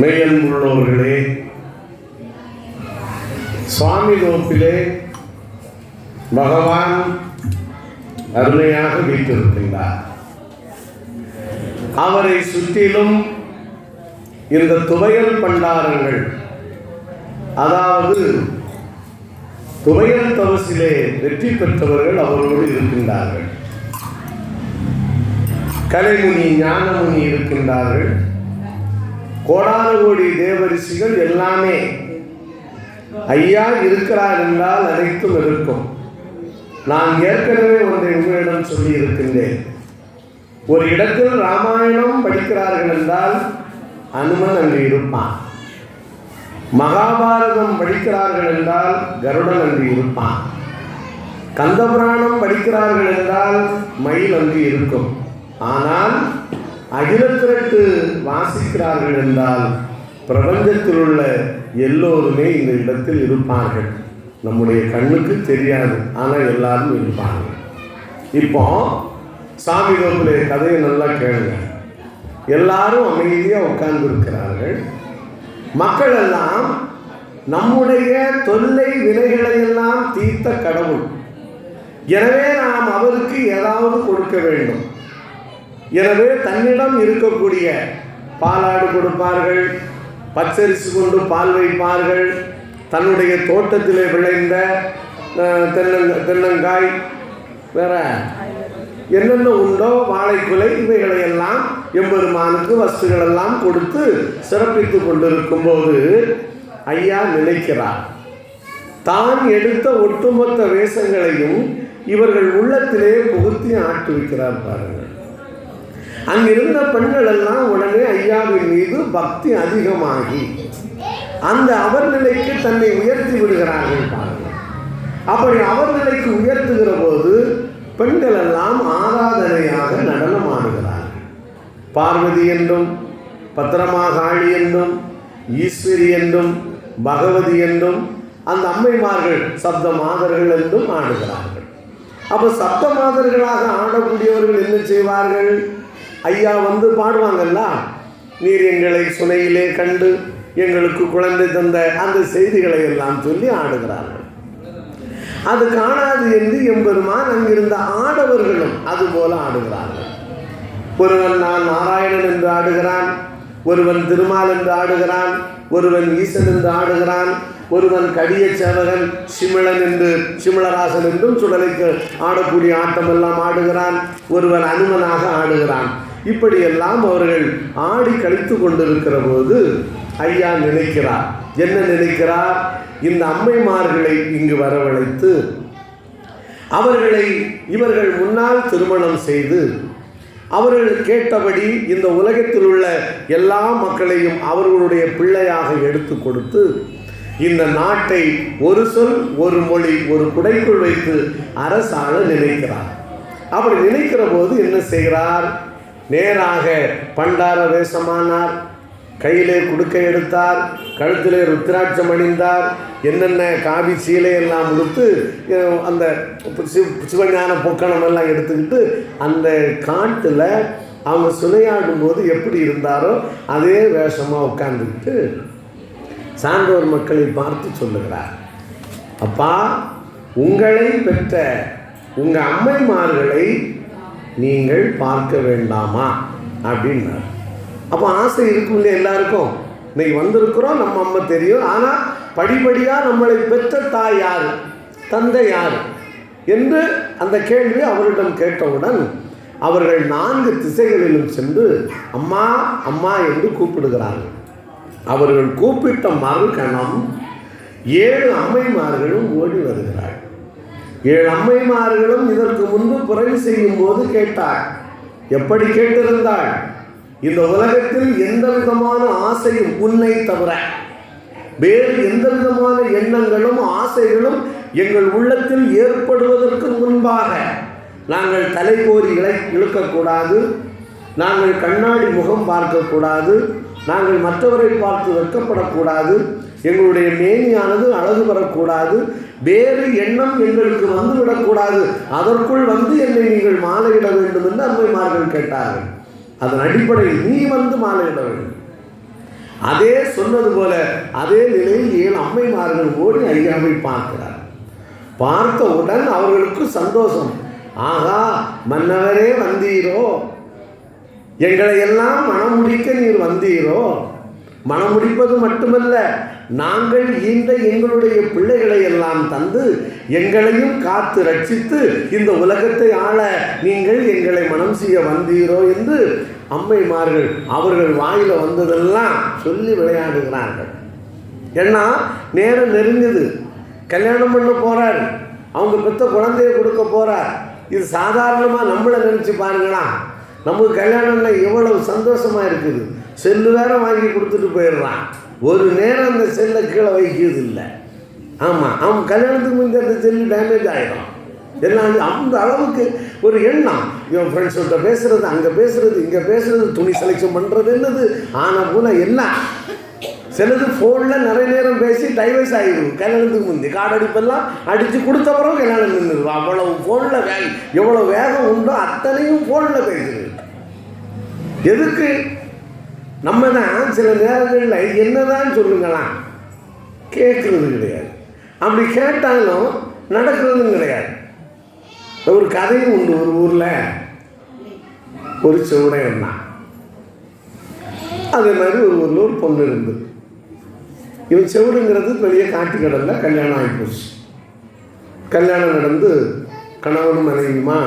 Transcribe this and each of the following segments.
மேயன்புள்ளவர்களே சுவாமி நோப்பிலே பகவான் அருமையாக வீட்டிருக்கின்றார் அவரை சுற்றிலும் இந்த துவையல் பண்டாரங்கள் அதாவது துவையல் தவசிலே வெற்றி பெற்றவர்கள் அவரோடு இருக்கின்றார்கள். கலைமுனி ஞானமுனி இருக்கின்றார்கள். கோடான கோடி தேவரிசிகள் எல்லாமே ஐயா இருக்கிறார் என்றால் அனைத்தும் இருக்கும். நான் ஏற்கனவே ஒன்றை உங்களிடம் சொல்லி இருக்கின்றேன் ஒரு இடத்தில் ராமாயணம் படிக்கிறார்கள் என்றால் அனுமன் அங்கு இருப்பான். மகாபாரதம் படிக்கிறார்கள் என்றால் கருடன் அங்கு இருப்பான். கந்தபுராணம் படிக்கிறார்கள் என்றால் மயில் அங்கு இருக்கும். ஆனால் அகிலத்திரட்டு வாசிக்கிறார்கள் என்றால் பிரபஞ்சத்தில் உள்ள எல்லோருமே இந்த இடத்தில் இருப்பார்கள். நம்முடைய கண்ணுக்கு தெரியாது ஆனால் எல்லாரும் இருப்பாங்க இப்போ சாமி கோப்பிலே கதையை நல்லா கேளுங்க. எல்லாரும் அமைதியாக உட்கார்ந்து இருக்கிறார்கள் மக்கள் எல்லாம் நம்முடைய தொல்லை வினைகளை எல்லாம் தீர்த்த கடவுள். எனவே நாம் அவருக்கு ஏதாவது கொடுக்க வேண்டும். எனவே தன்னிடம் இருக்கக்கூடிய பாலாடு கொடுப்பார்கள் பச்சரிசி கொண்டு பால் வைப்பார்கள் தன்னுடைய தோட்டத்திலே விளைந்த தென்னங்க தென்னங்காய் வேற என்னென்ன உண்டோ வாழைக்குலை இவைகளை எல்லாம் எம்பெருமானுக்கு வஸ்துகள் எல்லாம் கொடுத்து சிறப்பித்து கொண்டிருக்கும் போது ஐயா நினைக்கிறார் தான் எடுத்த ஒட்டுமொத்த வேஷங்களையும் இவர்கள் உள்ளத்திலே புகுத்தி ஆட்டுவிக்கிறார் பாருங்கள். அங்கிருந்த பெண்கள் எல்லாம் உடனே ஐயாவின் மீது பக்தி அதிகமாகி அந்த அவர் நிலைக்கு தன்னை உயர்த்தி விடுகிறார்கள் பாருங்கள். அப்படி அவர் நிலைக்கு உயர்த்துகிற போது பெண்கள் எல்லாம் ஆராதனையாக நடனம் ஆடுகிறார்கள் பார்வதி என்றும் பத்திரமாகாளி என்றும் ஈஸ்வரி என்றும் பகவதி என்றும் அந்த அம்மைமார்கள் சப்த மாதர்கள் என்றும் ஆடுகிறார்கள். அப்போ சப்த மாதர்களாக ஆடக்கூடியவர்கள் என்ன செய்வார்கள்? ஐயா வந்து பாடுவாங்கல்ல? நீர் எங்களை சுனையிலே கண்டு எங்களுக்கு குழந்தை தந்த அந்த செய்திகளை எல்லாம் சொல்லி ஆடுகிறார்கள். அது காணாது என்று எம்பெருமான் அங்கிருந்த ஆடவர்களும் அதுபோல ஆடுகிறார்கள். ஒருவன் நான் நாராயணன் என்று ஆடுகிறான் ஒருவன் திருமால் என்று ஆடுகிறான் ஒருவன் ஈசன் என்று ஆடுகிறான் ஒருவன் கடிய சேவகன் சிமிழன் என்று சிமிழராசன் என்றும் சுடலைக்கு ஆடக்கூடிய ஆட்டமெல்லாம் ஆடுகிறான் ஒருவன் அனுமனாக ஆடுகிறான். இப்படியெல்லாம் அவர்கள் ஆடி கழித்து கொண்டிருக்கிற போது ஐயா நினைக்கிறார். என்ன நினைக்கிறார்? இந்த அம்மைமார்களை இங்கு வரவழைத்து அவர்களை இவர்கள் முன்னால் திருமணம் செய்து அவர்கள் கேட்டபடி இந்த உலகத்தில் உள்ள எல்லா மக்களையும் அவர்களுடைய பிள்ளையாக எடுத்து கொடுத்து இந்த நாட்டை ஒரு சொல் ஒரு மொழி ஒரு குடைக்குள் வைத்து அரசாள நினைக்கிறார். அவர் நினைக்கிற போது என்ன செய்கிறார்? நேராக பண்டார வேஷமானார். கையிலே குடுக்கை எடுத்தார். கழுத்திலே ருத்ராட்சம் அணிந்தார். என்னென்ன காவி சீலை எல்லாம் உடுத்து அந்த சிவ சிவஞான பொக்கணம் எல்லாம் எடுத்துக்கிட்டு அந்த காட்டில் அவங்க சுனையாடும் போது எப்படி இருந்தாரோ அதே வேஷமாக உட்கார்ந்துக்கிட்டு சான்றோர் மக்களை பார்த்து சொல்லுகிறார். அப்பா உங்களை பெற்ற உங்கள் அம்மைமார்களை நீங்கள் பார்க்க வேண்டாமா? அப்படின்னார். அப்போ ஆசை இருக்கும் இல்லையா எல்லாருக்கும்? இன்னைக்கு வந்திருக்கிறோம் நம்ம அம்மா தெரியும். ஆனால் படிப்படியாக நம்மளை பெற்ற தாய் யார்? தந்தை யார்? என்று அந்த கேள்வி அவரிடம் கேட்டவுடன் அவர்கள் நான்கு திசைகளிலும் சென்று அம்மா அம்மா என்று கூப்பிடுகிறார்கள். அவர்கள் கூப்பிட்ட மறுகணம் ஏழு அம்மைமார்களும் ஓடி வருகிறார்கள். ஏழு அம்மைமார்களும் இதற்கு முன்பு பிறவி செய்யும் போது கேட்டாள் எப்படி கேட்டிருந்தாள் இந்த உலகத்தில் எந்த விதமான ஆசையும் உன்னை தவிர. வேறு எந்த விதமான எண்ணங்களும் ஆசைகளும் எங்கள் உள்ளத்தில் ஏற்படுவதற்கு முன்பாக. நாங்கள் தலைகோரி இழை இழுக்கக்கூடாது. நாங்கள் கண்ணாடி முகம் பார்க்கக்கூடாது. நாங்கள் மற்றவரை பார்த்து வெட்கப்படக்கூடாது. எங்களுடைய மேனியானது அழகு வரக்கூடாது வேறு எண்ணம் எங்களுக்கு வந்துவிடக்கூடாது. அதற்குள் வந்து என்னை நீங்கள் மாலையிட வேண்டும் என்று அம்மைமார்கள் கேட்டார்கள். அதன் அடிப்படையில் நீ வந்து மாலையிட வேண்டும். அதே சொன்னது போல அதே நிலையில் ஏழு அம்மைமார்கள் ஓடி ஐயாவை பார்க்கிறார் பார்த்தவுடன் அவர்களுக்கு சந்தோஷம். ஆகா மன்னவரே வந்தீரோ. எங்களை எல்லாம் மனமுடிக்க நீர் வந்தீரோ? மனமுடிப்பது மட்டுமல்ல நாங்கள் ஈன்ற எங்களுடைய பிள்ளைகளை எல்லாம் தந்து எங்களையும் காத்து ரட்சித்து இந்த உலகத்தை ஆள நீங்கள் எங்களை மனம் செய்ய வந்தீரோ என்று அம்மைமார்கள் அவர்கள் வாயில வந்ததெல்லாம் சொல்லி விளையாடுகிறார்கள். ஏன்னா நேரம் நெருங்குது. கல்யாணம் பண்ண போறாரு. அவங்க பெற்ற குழந்தைய கொடுக்க போறார். இது சாதாரணமாக நம்மளை நினச்சி பாருங்களா நமக்கு கல்யாணம்னா எவ்வளவு சந்தோஷமாக இருக்குது. செல்லு வேற வாங்கி கொடுத்துட்டு போயிடுறான். ஒரு நேரம் அந்த செல்லை கீழே வைக்கிறது இல்லை. ஆமாம் அவன் கல்யாணத்துக்கு முந்தைய அந்த செல்லு டேமேஜ் ஆகிடும் எல்லாம் அந்த அளவுக்கு ஒரு எண்ணம். இவன் ஃப்ரெண்ட்ஸ்கிட்ட பேசுறது அங்கே பேசுறது இங்கே பேசுறது துணி செலெக்ஷன் பண்ணுறது என்னது? ஆனால் பூனை எல்லாம் சிலது ஃபோனில் நிறைய நேரம் பேசி டைவர்ஸ் ஆகிடும் கல்யாணத்துக்கு முந்தி காடடிப்பெல்லாம் அடித்து கொடுத்த பிறகு கல்யாணம் நின்றுடும் அவ்வளவு ஃபோனில் வே எவ்வளோ வேகம் உண்டோ அத்தனையும் ஃபோனில் பேசுது. எதுக்கு? நம்ம தான் சில நேரங்களில் என்னதான் சொல்லுங்களாம் கேட்குறது கிடையாது. அப்படி கேட்டாலும் நடக்கிறதும் கிடையாது. ஒரு கதையும் உண்டு ஒரு ஊரில். ஒரு செவனை என்ன அதே மாதிரி ஒரு ஊரில் ஒரு பொண்ணு இருந்தது. இவன் செவடுங்கிறது பெரிய காட்டு கடலில் கல்யாணம் ஆகிப்போச்சு கல்யாணம் நடந்து கணவனும் மனைவியுமா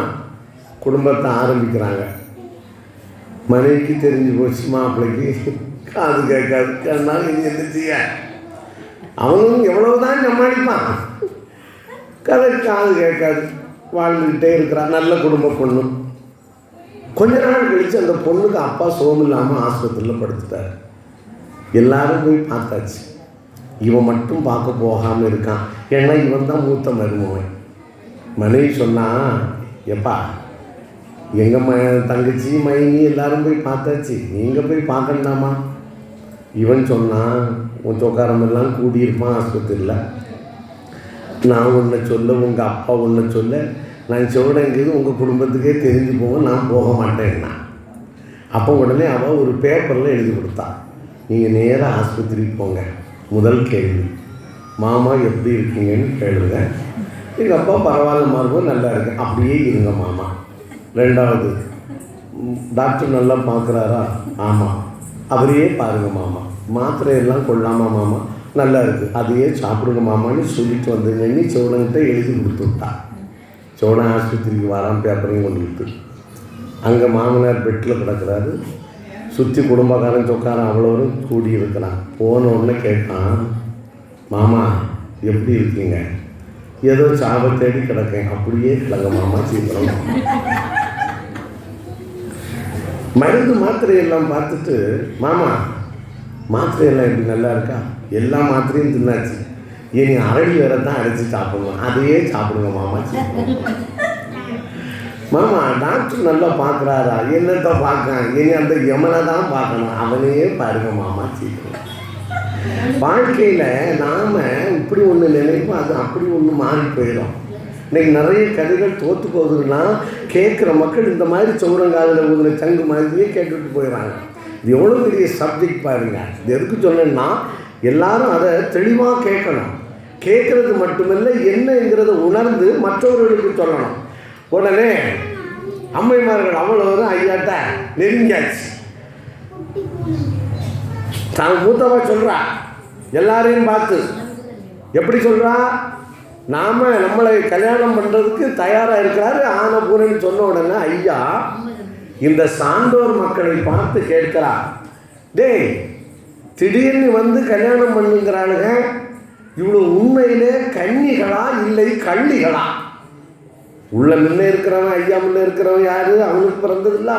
குடும்பத்தை ஆரம்பிக்கிறாங்க. மனைவிக்கு தெரிஞ்சு போச்சு மாப்பிள்ளைக்கு காது கேட்காது. கண்ணால் இனி என்ன செய்ய? அவனும் எவ்வளவுதான் சமாளிப்பான். கதை காது கேட்காது. வாழ்ந்துக்கிட்டே இருக்கிறான். நல்ல குடும்ப பொண்ணு. கொஞ்ச நாள் கழிச்சு அந்த பொண்ணுக்கு அப்பா சோம் இல்லாமல் ஆஸ்பத்திரியில் படுத்துட்டார். எல்லாரும் போய் பார்த்தாச்சு. இவன் மட்டும் பார்க்க போகாமல் இருக்கான். ஏன்னா இவன் தான் மூத்த மருமவன் மனைவி சொன்னா எப்பா எங்கள் ம தங்கச்சி மயங்கி எல்லாரும் போய் பார்த்தாச்சு. நீங்கள் போய் பார்க்கண்டாமா இவன் சொன்னான் உன் சொக்காரமெல்லாம் கூடியிருப்பான் ஆஸ்பத்திரியில். நான் உன்னை சொல்ல உங்கள் அப்பா உன்னை சொல்ல நான் சொல்கிறேங்கிறது உங்கள் குடும்பத்துக்கே தெரிஞ்சு போக நான் போக மாட்டேன்னா. அப்போ உடனே அவள் ஒரு பேப்பரில் எழுதி கொடுத்தான் நீங்கள் நேராக ஆஸ்பத்திரிக்கு போங்க. முதல் கேள்வி மாமா எப்படி இருக்கீங்கன்னு கேளுங்க. எங்கள் அப்பா பரவாயில்ல இருக்கும் நல்லா இருக்கு. அப்படியே இருங்க மாமா. ரெண்டாவது டாக்டர் நல்லா பார்க்குறாரா? ஆமாம் அவரையே பாருங்க மாமா. மாத்திரையெல்லாம் கொள்ளாமா மாமா? நல்லா இருக்குது அதையே சாப்பிடுங்க மாமான்னு சொல்லிட்டு வந்தேன்னு சோழன்கிட்ட எழுதி கொடுத்து விட்டா சோழன் ஆஸ்பத்திரிக்கு வரான் பேப்பரையும் கொண்டு கொடுத்து அங்கே மாமனார் பெட்டில் கிடக்குறாரு. சுற்றி குடும்பக்காரன் சொக்காரன் அவ்வளோரும் கூடி இருக்கிறான். போன உடனே கேட்டான் மாமா எப்படி இருக்கீங்க? ஏதோ சாப தேடி கிடக்கேன். அப்படியே கிடங்க மாமா சீக்கிரம். மருந்து மாத்திரையெல்லாம் பார்த்துட்டு மாமா மாத்திரையெல்லாம் எப்படி நல்லா இருக்கா? எல்லா மாத்திரையும் தின்னாச்சு. இனி அரளி வேற தான் அரைச்சி சாப்பிடணும். அதையே சாப்பிடுங்க மாமா மாமா டாக்டர் நல்லா பார்க்குறாரா? என்னத்தை பார்க்கறான்? இனி அந்த எமனை தான் பார்க்கணும். அவனையே பாருங்க மாமா சீக்கிரம். வாழ்க்கையில் நாம் இப்படி ஒன்று நினைப்போம் அது அப்படி ஒன்று மாறி போயிடும். இன்றைக்கி நிறைய கதைகள் தோற்று போகுதுன்னா கேட்குற மக்கள் இந்த மாதிரி சௌரங்காலில் ஊதின சங்கு மாதிரியே கேட்டுட்டு போயிடுறாங்க இது எவ்வளோ பெரிய சப்ஜெக்ட் பாருங்கள் இது எதுக்கு சொன்னேன்னா எல்லாரும் அதை தெளிவாக கேட்கணும். கேட்குறது மட்டுமில்லை என்னங்கிறத உணர்ந்து மற்றவர்களுக்கு சொல்லணும். உடனே அம்மைமார்கள் அவ்வளோ ஐயாட்ட நெருங்கியாச்சு. தான் மூத்தவன் சொல்கிறா எல்லாரையும் பார்த்து. எப்படி சொல்கிறா நாம் நம்மளை கல்யாணம் பண்ணுறதுக்கு தயாராக இருக்கிறாரு ஆன பூரன்னு சொன்ன உடனே ஐயா இந்த சான்றோர் மக்களை பார்த்து கேட்கிறா. டேய் திடீர்னு வந்து கல்யாணம் பண்ணுங்கிறானுங்க இவ்வளோ உண்மையிலே கன்னிகளா இல்லை கள்ளிகளா? உள்ள முன்ன இருக்கிறவன் ஐயா முன்ன இருக்கிறவன் யாரு? அவனுக்கு பிறந்ததில்ல?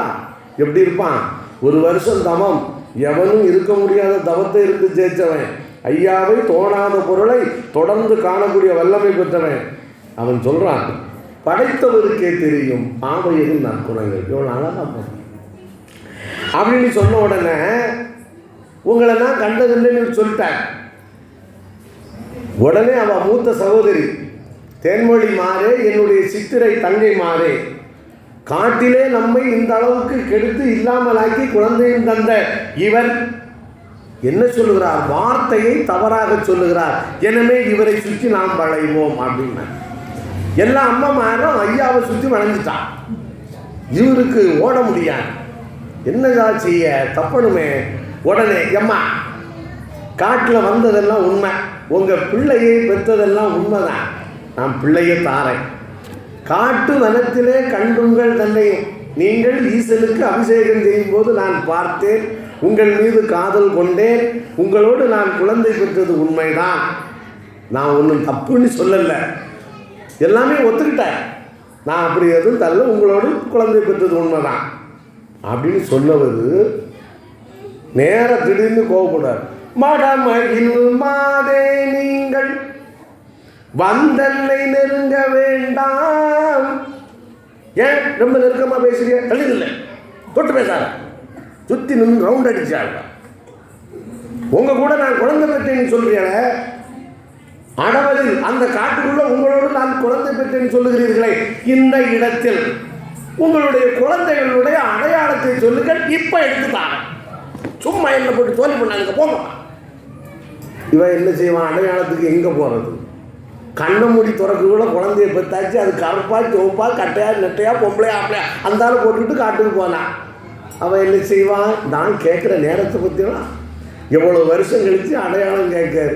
எப்படி இருப்பான்? ஒரு வருஷம் தமம் எவனும் இருக்க முடியாத தவத்தை இருந்து ஜெயிச்சவன். ஐயாவை தோணாத பொருளை தொடர்ந்து காணக்கூடிய வல்லமை பெற்றவன். அவன் சொல்கிறான் படைத்தவருக்கே தெரியும் பாவையதும் நற்குணங்கள் எவ்வளோ அழகா போகும் அப்படின்னு சொன்ன உடனே உங்களை நான் கண்டதில்லைன்னு சொல்லிட்டேன். உடனே அவன் மூத்த சகோதரி தென்மொழி மாறே என்னுடைய சித்திரை தங்கை மாறே காட்டிலே நம்மை இந்த அளவுக்கு கெடுத்து இல்லாமலாக்கி குழந்தையும் தந்த இவர் என்ன சொல்லுகிறார்? வார்த்தையை தவறாக சொல்லுகிறார். எனவே இவரை சுற்றி நாம் வளைவோம் அப்படின்னா எல்லா அம்மாமாரும் ஐயாவை சுற்றி வளைஞ்சிட்டான். இவருக்கு ஓட முடியாது. என்னதா செய்ய? தப்பணுமே. உடனே எம்மா காட்டில் வந்ததெல்லாம் உண்மை. உங்கள் பிள்ளையை பெற்றதெல்லாம் உண்மைதான். நான் பிள்ளையை தாரேன். காட்டு வனத்திலே கண்டுங்கள் தன்னை நீங்கள் ஈசலுக்கு அபிஷேகம் செய்யும் போது நான் பார்த்தேன். உங்கள் மீது காதல் கொண்டேன். உங்களோடு நான் குழந்தை பெற்றது உண்மைதான். நான் ஒன்றும் தப்புன்னு சொல்லலை. எல்லாமே ஒத்துக்கிட்டேன். நான் அப்படி எதுவும் தள்ள உங்களோடு குழந்தை பெற்றது உண்மைதான். அப்படின்னு சொல்லவது நேர திடீர்னு கோவப்படார் மடமகில் மாதே நீங்கள் வந்தன்னை நெருங்க வேண்டாம். ஏன்? ரொம்ப நெருக்கமா பேசுறிய தள்ளிதில்ல தொட்டு பேசாத. சுத்தி நின்று ரவுண்ட் அடிச்சாங்க உங்க கூட நான் குழந்தை பெற்றேன்னு சொல்றீங்கள அடவலில் அந்த காட்டுக்குள்ள உங்களோடு நான் குழந்தை பெற்றேன்னு சொல்லுகிறீர்களே இந்த இடத்தில் உங்களுடைய குழந்தைகளுடைய அடையாளத்தை சொல்லுங்கள் இப்ப எடுத்துட்டாங்க சும்மா என்ன போட்டு தோல்வி பண்ணாங்க போங்க. இவன் என்ன செய்வான்? அடையாளத்துக்கு எங்கே போகிறது கண்ணை மூடி திறக்குள்ள குழந்தைய பெற்றாச்சு அது கருப்பா சிவப்பா கட்டையா நெட்டையா பொம்பளையா ஆம்பளையா அந்த ஆளை போட்டுட்டு காட்டுக்கு போனான் அவன் என்ன செய்வான் நான் கேட்குற நேரத்தை பற்றிலாம் எவ்வளோ வருஷம் கழித்து அடையாளம் கேட்காரு.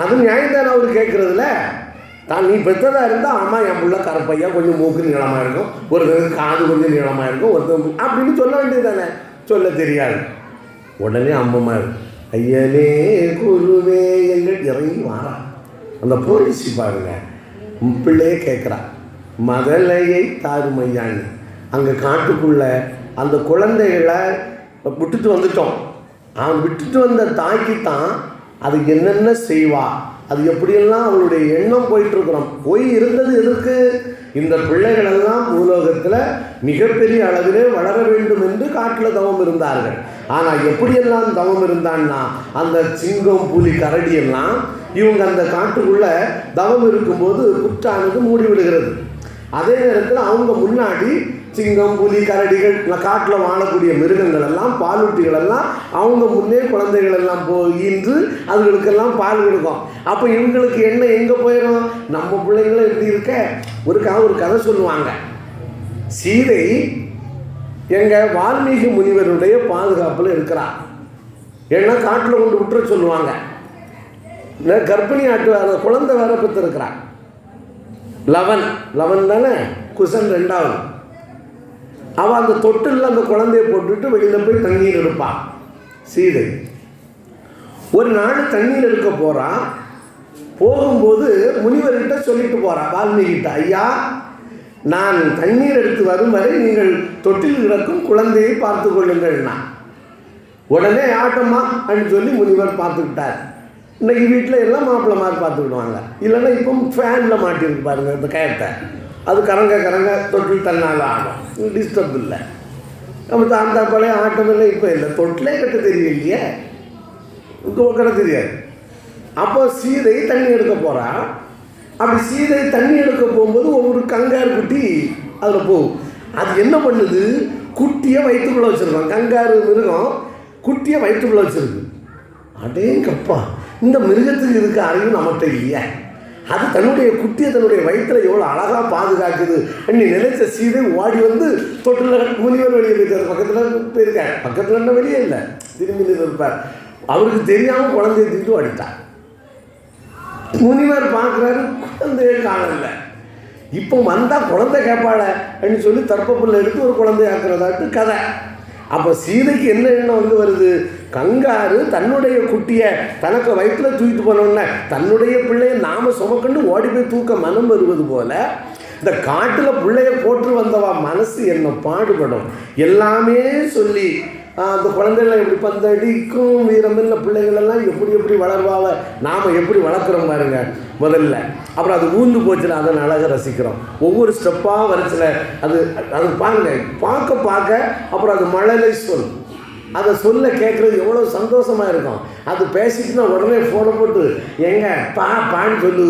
அது நியாயம் தானே அவர் கேட்குறதுல? தான் நீ பெற்றதாக இருந்தால் ஆமாம் என் பிள்ளை கருப்பையா கொஞ்சம் மூக்கு நீளமாக இருக்கும். ஒருத்தருக்கு காது கொஞ்சம் நீளமாக இருக்கும் ஒருத்தர் அப்படின்னு சொல்ல வேண்டியது தானே சொல்ல தெரியாது. உடனே அம்மம்மா ஐயனே குருவே எங்கள் இறங்கி வாரான் அந்த போலீஸ் பாருங்க. பிள்ளையே கேட்குறா மதலையை தாருமையான்னு அங்கே காட்டுக்குள்ள அந்த குழந்தைகளை விட்டுட்டு வந்துட்டோம். அவன் விட்டுட்டு வந்த தாய்க்கு தான் அது என்னென்ன செய்வா? அது எப்படியெல்லாம் அவளுடைய எண்ணம் போயிட்டுருக்குறோம். போய் இருந்தது எதுக்கு? இந்த பிள்ளைகளெல்லாம் பூலோகத்தில் மிகப்பெரிய அளவிலே வளர வேண்டும் என்று காட்டில் தவம் இருந்தார்கள். ஆனால் எப்படியெல்லாம் தவம் இருந்தான்னா அந்த சிங்கம் புலி கரடியெல்லாம் இவங்க அந்த காட்டுக்குள்ள தவம் இருக்கும்போது புற்றானது மூடி விடுகிறது. அதே நேரத்தில் அவங்க முன்னாடி சிங்கம் புலி கரடிகள் காட்டில் வாழக்கூடிய மிருகங்கள் எல்லாம் பாலூட்டிகள் எல்லாம் அவங்க முன்னே குழந்தைகள் எல்லாம் போய் அதுகளுக்கெல்லாம் பால் கொடுக்கும். அப்போ இவங்களுக்கு என்ன எங்கே போயிடும் நம்ம பிள்ளைங்களும் எப்படி இருக்க. ஒரு க ஒரு கதை சொல்லுவாங்க. சீதை எங்கள் வால்மீகி முனிவருடைய பாதுகாப்பில் இருக்கிறார். ஏன்னா காட்டில் கொண்டு விட்டுற சொல்லுவாங்க. கர்ப்பிணி ஆட்டு அந்த குழந்தை வேற பெற்றிருக்கிறான். லவன். லவன் தானே? குசன் ரெண்டாவது. அவள் அந்த தொட்டில் அந்த குழந்தைய போட்டுட்டு வெளியில் போய் தண்ணீர் இருப்பான் சீதை ஒரு நாள் தண்ணீர் இருக்க போகிறான் போகும்போது முனிவர்கிட்ட சொல்லிட்டு போகிறான் வால்மீகிட்ட ஐயா நான் தண்ணீர் எடுத்து வரும் வரை நீங்கள் தொட்டில் கிடக்கும் குழந்தையை பார்த்து கொள்ளுங்கள்னா உடனே ஆட்டம்மா அப்படின்னு சொல்லி முனிவர் பார்த்துக்கிட்டார். இன்றைக்கி வீட்டில் எல்லாம் மாப்பிள்ளை மாதிரி பார்த்துக்கிடுவாங்க. இல்லைன்னா இப்போ ஃபேனில் மாட்டியிருக்கு பாருங்க இந்த கயத்தை. அது கரங்க கரங்க தொட்டில் தன்னால் ஆகும். டிஸ்டர்ப் இல்லை. நம்ம தாந்தா பழைய ஆட்டம் இல்லை இப்போ இல்லை தொட்டிலே கட்ட தெரியலையே கட்ட தெரியாது. அப்போ சீதை தண்ணி எடுக்க போகிறா அப்படி சீதை தண்ணி எடுக்க போகும்போது ஒவ்வொரு கங்காரு குட்டி அதில் போகும். அது என்ன பண்ணுது? குட்டியை வயிற்றுக்குள்ளே வச்சுருக்கோம். கங்காரு மிருகம் குட்டியை வயிற்றுக்குள்ளே வச்சுருக்கு. அடேங்கப்பா. இந்த மிருகத்துக்கு இருக்க அறிவு நம்மகிட்ட இல்லையா. அது தன்னுடைய குட்டியை தன்னுடைய வயிற்றில் எவ்வளோ அழகாக பாதுகாக்குது நீ நினைச்ச சீதை ஓடி வந்து தொட்டில் முனிவர் வெளியே இருக்கார் பக்கத்தில் போயிருக்கார் பக்கத்தில் என்ன வெளியே இல்லை. திரும்பி இருப்பார். அவருக்கு தெரியாமல் குழந்தைய தூக்கிட்டு ஓடிட்டார். முனிவர் பார்க்குறாரு குழந்தைய காணல இப்போ வந்தால் குழந்தை கேட்பாள அப்படின்னு சொல்லி தர்ப்பப்புள்ள எடுத்து ஒரு குழந்தையாக்குறதாட்டு கதை. அப்போ சீதைக்கு என்ன எண்ணம் வந்து வருது? கங்காரு தன்னுடைய குட்டியை தனக்கு வயிற்றில் தூக்கிட்டு போனோன்னே தன்னுடைய பிள்ளையை நாம சுமக்கண்டு ஓடி போய் தூக்க மனம் வருவது போல இந்த காட்டில் பிள்ளைய போட்டு வந்தவா மனசு என்ன பாடுபடும்? எல்லாமே சொல்லி அந்த குழந்தைகளை எப்படி பந்தடிக்கும் வீரமில்ல பிள்ளைகளெல்லாம் எப்படி எப்படி வளர்வாவ நாம் எப்படி வளர்க்குறோம் பாருங்க முதல்ல. அப்புறம் அது ஊந்து போச்சுல அதை அழகை ரசிக்கிறோம். ஒவ்வொரு ஸ்டெப்பாக வரைச்சில அது அது பாருங்க பார்க்க பார்க்க அப்புறம் அது மழலை சொல். அதை சொல்ல கேட்குறது எவ்வளோ சந்தோஷமாக இருக்கும். அது பேசிட்டுனா உடனே ஃபோனை போட்டு எங்க பா பான்னு சொல்லு.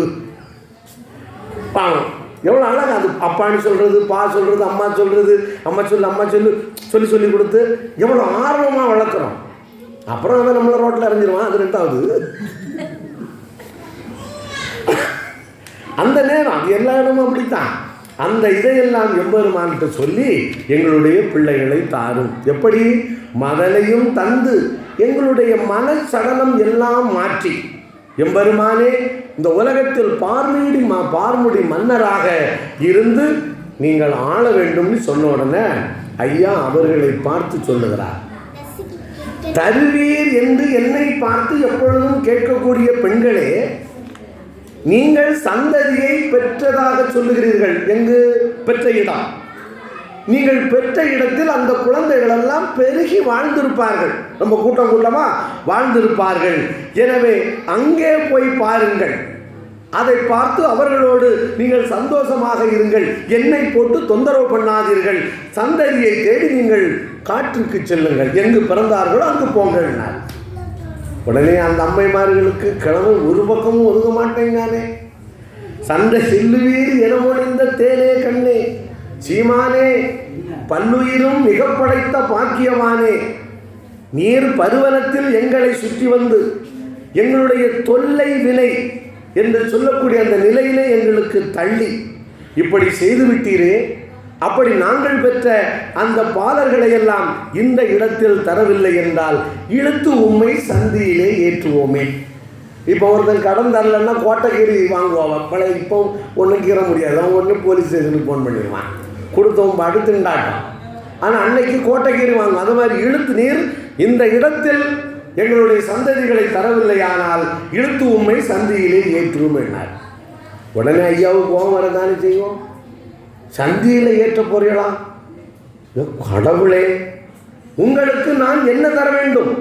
பாவம். எவ்வளோ அழகாக அது அப்பான்னு சொல்கிறது பா சொல்கிறது அம்மா சொல்கிறது அம்மா சொல்லு அம்மா சொல்லு சொல்லி சொல்லி கொடுத்து எவ்வளோ ஆர்வமாக வளர்க்குறோம். அப்புறம் அவன் நம்மளை ரோட்டில் அறிஞ்சிருவான் அது ரெண்டாவது. அந்த நேரம் அது எல்லா இடமும் அப்படித்தான். அந்த இதையெல்லாம் எம்பெருமான்கிட்ட சொல்லி எங்களுடைய பிள்ளைகளை தாரும். எப்படி? மதலையும் தந்து எங்களுடைய மன சடலம் எல்லாம் மாற்றி. எம்பெருமானே இந்த உலகத்தில் பார்முடி மா பார்முடி மன்னராக இருந்து நீங்கள் ஆள வேண்டும்னு சொன்ன உடனே ஐயா அவர்களை பார்த்து சொல்லுகிறார். தருவீர் என்று என்னை பார்த்து எப்பொழுதும் கேட்கக்கூடிய பெண்களே நீங்கள் சந்ததியை பெற்றதாக சொல்லுகிறீர்கள். எங்கு? பெற்ற இடம் நீங்கள் பெற்ற இடத்தில் அந்த குழந்தைகள் எல்லாம் பெருகி வாழ்ந்திருப்பார்கள். நம்ம கூட்டம் கூட்டமா? வாழ்ந்திருப்பார்கள். எனவே அங்கே போய் பாருங்கள். அதை பார்த்து அவர்களோடு நீங்கள் சந்தோஷமாக இருங்கள். என்னை போட்டு தொந்தரவு பண்ணாதீர்கள். சந்ததியை தேடி நீங்கள் காற்றுக்கு செல்லுங்கள். எங்கு பிறந்தார்களோ அங்கு போங்கள் உடனே அந்த அம்மைமார்களுக்கு கிழமை ஒரு பக்கமும் ஒதுங்க மாட்டேங்கானே சண்டை செல்லுவீர் என மொழிந்த தேனே கண்ணே. சீமானே பல்லுயிரும் மிக படைத்த நீர் பருவனத்தில் எங்களை சுற்றி வந்து எங்களுடைய தொல்லை வினை என்று சொல்லக்கூடிய அந்த நிலையிலே எங்களுக்கு தள்ளி. இப்படி செய்துவிட்டீரே அப்படி நாங்கள் பெற்ற அந்த பாலர்களை எல்லாம் இந்த இடத்தில் தரவில்லை என்றால் இழுத்து உம்மை சந்தியிலே ஏற்றுவோமே. இப்போ ஒருத்தன் கடன் தரலன்னா கோட்டைக்கீரி வாங்குவான். பழைய இப்போ ஒன்றும் கீற முடியாது. அவன் ஒன்று போலீஸ் ஸ்டேஷனுக்கு ஃபோன் பண்ணிடுவான். கொடுத்தவன் பாடு திண்டாட்டம் ஆனால் அன்னைக்கு கோட்டைக்கீரி வாங்கும் அது மாதிரி இழுத்து நீர் இந்த இடத்தில் எங்களுடைய சந்ததிகளை தரவில்லையானால் இழுத்து உண்மை சந்தியிலே ஏற்றுவோம் என்னார் உடனே ஐயாவுக்கு கோபம் வரதானே செய்வோம்? சந்தியில் ஏற்ற போறீங்களா கடவுளே உங்களுக்கு நான் என்ன தர வேண்டும்?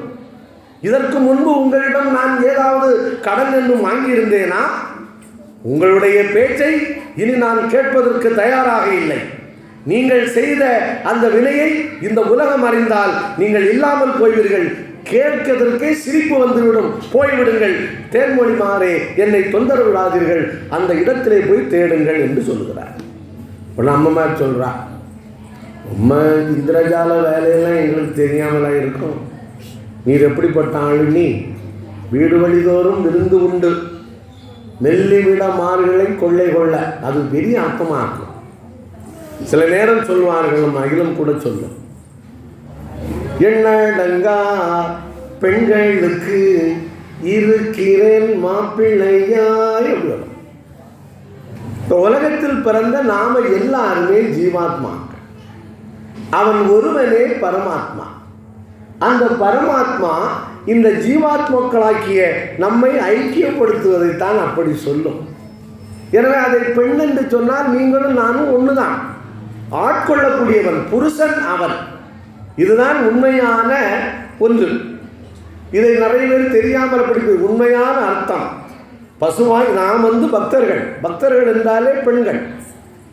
இதற்கு முன்பு உங்களிடம் நான் ஏதாவது கடன் என்று வாங்கியிருந்தேனா? உங்களுடைய பேச்சை இனி நான் கேட்பதற்கு தயாராக இல்லை. நீங்கள் செய்த அந்த வினையை இந்த உலகம் அறிந்தால் நீங்கள் இல்லாமல் போய்வீர்கள் கேட்கதற்கே சிரிப்பு வந்துவிடும். போய்விடுங்கள். தேன்மொழி மாறே என்னை தொந்தரவு விடாதீர்கள் அந்த இடத்திலே போய் தேடுங்கள் என்று சொல்லுகிறார். ஒன்று அம்மமார் சொல்கிறா அம்மா இந்திரஜால வேலையெல்லாம் எங்களுக்கு தெரியாமலா இருக்கும். நீர் எப்படிப்பட்ட ஆளு நீ? வீடு வழிதோறும் விருந்து உண்டு. நெல்லி விட மாறுகளை கொள்ளை கொள்ள. அது பெரிய அர்த்தமாக இருக்கும் சில நேரம் சொல்வார்கள் நம்ம அகிலம் கூட சொல்லும். எண்ணடங்கா பெண்களுக்கு இருக்கிறேன் மாப்பிள்ளையாய் இந்த உலகத்தில் பிறந்த நாம எல்லாருமே ஜீவாத்மா அவன் ஒருவனே பரமாத்மா. அந்த பரமாத்மா இந்த ஜீவாத்மாக்களாக்கிய நம்மை ஐக்கியப்படுத்துவதைத்தான் அப்படி சொல்லும். எனவே அதை பெண் என்று சொன்னால் நீங்களும் நானும் ஒண்ணுதான். ஆட்கொள்ளக்கூடியவன் புருஷன் அவன். இதுதான் உண்மையான ஒன்று. இதை நிறைய பேர் தெரியாமல் அப்படி உண்மையான அர்த்தம். பசுவாய் நாம் வந்து பக்தர்கள். பக்தர்கள் என்றாலே பெண்கள்.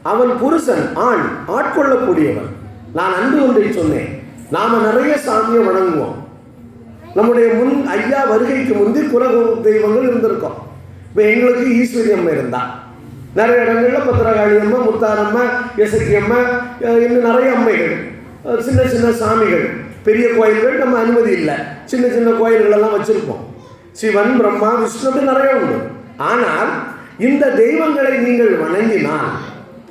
அவன் புருஷன் ஆண் ஆட்கொள்ளக்கூடியவன். நான் அன்பு ஒன்றை சொன்னேன். நாம் நிறைய சாமியை வணங்குவோம். நம்முடைய முன் ஐயா வருகைக்கு முந்தி குல தெய்வங்கள் இருந்திருக்கோம். இப்போ எங்களுக்கு ஈஸ்வரி இருந்தால் நிறைய இடங்களில் பத்திரகாளி அம்மா முத்தாரம்மா எசக்கி அம்மா இன்னும் நிறைய அம்மைகள். சின்ன சின்ன சாமிகள். பெரிய கோயில்கள் நம்ம அனுமதி இல்லை. சின்ன சின்ன கோயில்கள் எல்லாம் வச்சுருப்போம். சிவன் பிரம்மா விஷ்ணு அப்படி நிறைய உண்டு. ஆனால் இந்த தெய்வங்களை நீங்கள் வணங்கினால்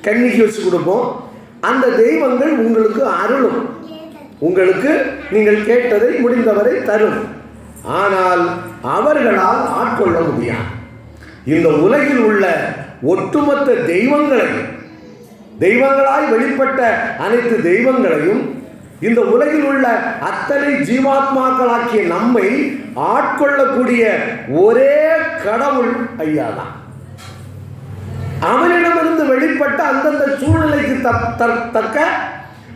கன்னிக்கு வச்சு கொடுப்போம். அந்த தெய்வங்கள் உங்களுக்கு அருளும். உங்களுக்கு நீங்கள் கேட்டதை முடிந்தவரை தரும். ஆனால் அவர்களால் ஆட்கொள்ள முடியாது. இந்த உலகில் உள்ள ஒட்டுமொத்த தெய்வங்களையும் தெய்வங்களாய் வெளிப்பட்ட அனைத்து தெய்வங்களையும் இந்த உலகில் உள்ள அத்தனை ஜீவாத்மாக்களாக்கிய நம்மை ஆட்கொள்ளக்கூடிய ஒரே கடவுள் ஐயா தான் அவனிடமிருந்து வெளிப்பட்ட அந்தந்த சூழ்நிலைக்கு தக்க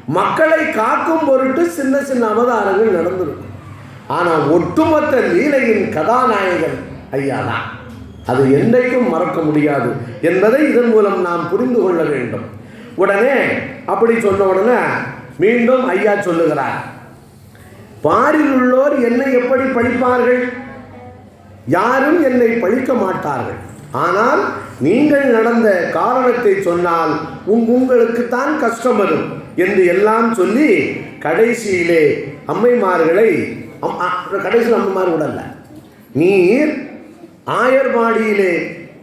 மக்களை காக்கும் பொருட்டு சின்ன சின்ன அவதாரங்கள் நடந்திருக்கும். ஆனால் ஒட்டுமொத்த லீலையின் கதாநாயகன் ஐயா தான் அது என்றைக்கும் மறக்க முடியாது என்பதை இதன் மூலம் நாம் புரிந்து கொள்ள வேண்டும். உடனே அப்படி சொன்ன உடனே மீண்டும் ஐயா சொல்லுகிறார் பாரில் உள்ளோர் என்னை எப்படி படிப்பார்கள் யாரும் என்னை பழிக்க மாட்டார்கள். ஆனால் நீங்கள் நடந்த காரணத்தை சொன்னால் உங் உங்களுக்குத்தான் கஷ்டம் வரும் என்று எல்லாம் சொல்லி கடைசியிலே அம்மைமார்களை கடைசியில் மாதிரி விடல நீர் ஆயர்பாடியிலே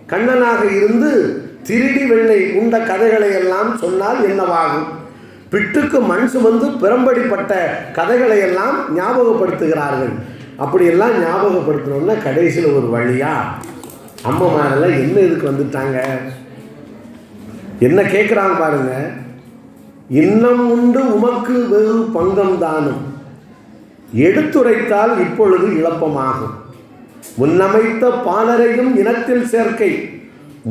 கண்ணனாக இருந்து திருடி வெள்ளை உண்ட கதைகளை எல்லாம் சொன்னால் என்னவாகும்? பிட்டுக்கு மண் சுமந்து பிறம்படிப்பட்ட கதைகளை எல்லாம் ஞாபகப்படுத்துகிறார்கள். அப்படியெல்லாம் ஞாபகப்படுத்தணும்னா கடைசியில் ஒரு வழியா? அம்மமாரெல்லாம் என்ன இதுக்கு வந்துட்டாங்க? என்ன கேட்குறாங்க பாருங்க. இன்னம் உண்டு உமக்கு வெகு பங்கம் தானும் எடுத்துரைத்தால் இப்பொழுது இழப்பமாகும். முன்னமைத்த பாலரையும் இனத்தில் சேர்க்கை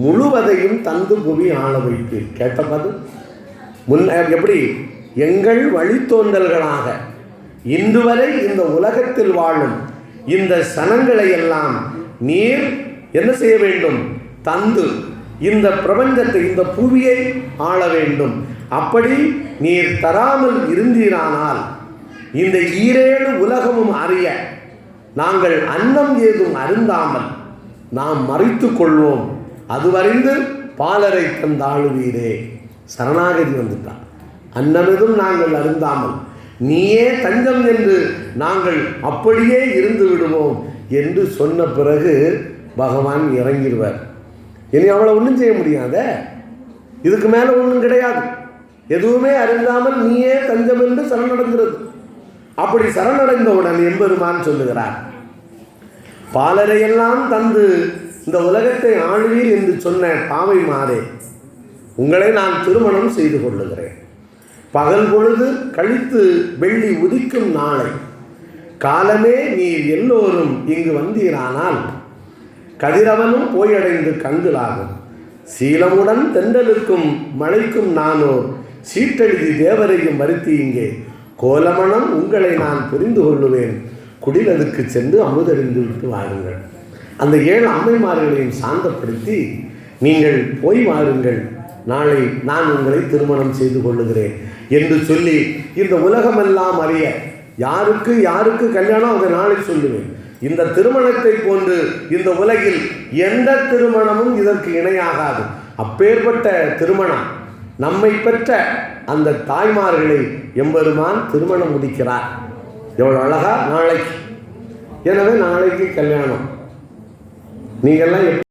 முழுவதையும் தந்து புவி ஆள வைத்து. கேட்டபது முன் எப்படி? எங்கள் வழித்தோன்றல்களாக. இன்று வரை இந்த உலகத்தில் வாழும் இந்த சனங்களை எல்லாம் நீர் என்ன செய்ய வேண்டும்? தந்து இந்த பிரபஞ்சத்தை இந்த புவியை ஆள வேண்டும். அப்படி நீர் தராமல் இருந்தீரானால் இந்த ஈரேழு உலகமும் அறிய நாங்கள் அன்னம் ஏதும் அருந்தாமல் நாம் மறைத்து கொள்வோம். அதுவரைந்து பாலரை தந்தாழுவீரே சரணாகதி வந்துட்டான் அன்னமெதும் நாங்கள் அருந்தாமல் நீயே தஞ்சம் என்று நாங்கள் அப்படியே இருந்து விடுவோம் என்று சொன்ன பிறகு பகவான் இறங்கிடுவார். இனி அவளை ஒன்றும் செய்ய முடியாதே. இதுக்கு மேலே ஒன்றும் கிடையாது. எதுவுமே அருந்தாமல் நீயே தஞ்சம் என்று சரணடைகிறது. அப்படி சரணடைந்தவுடன் எம்பெருமான் சொல்லுகிறார். பாலரையெல்லாம் தந்து இந்த உலகத்தை ஆழ்வீர் என்று சொன்ன பாவை மாறே உங்களை நான் திருமணம் செய்து கொள்ளுகிறேன். பகல் பொழுது கழித்து வெள்ளி உதிக்கும் நாளை காலமே நீர் எல்லோரும் இங்கு வந்தீரானால் கதிரவனும் போயடைந்து கங்குலாகும் சீலமுடன் தென்றலுக்கும் மழைக்கும் நானோர் சீட்டெழுதி தேவரையும் வருத்தி இங்கே. கோலமணம் உங்களை நான் புரிந்து கொள்ளுவேன். குடிலதுக்கு சென்று அமுதறிந்து விட்டு வாருங்கள். அந்த ஏழு அம்மைமார்களையும் சாந்தப்படுத்தி நீங்கள் போய் வாருங்கள். நாளை நான் உங்களை திருமணம் செய்து கொள்ளுகிறேன். என்று சொல்லி இந்த உலகமெல்லாம் அறிய யாருக்கு யாருக்கு கல்யாணம்? அதை நாளை சொல்லுவேன். இந்த திருமணத்தை போன்று இந்த உலகில் எந்த திருமணமும் இதற்கு இணையாகாது. அப்பேற்பட்ட திருமணம் நம்மை பெற்ற அந்த தாய்மார்களை எம்பெருமான் திருமணம் முடிக்கிறார். எவ்வளோ அழகா? நாளைக்கு. எனவே நாளைக்கு கல்யாணம். நீங்கள்லாம் எப்படி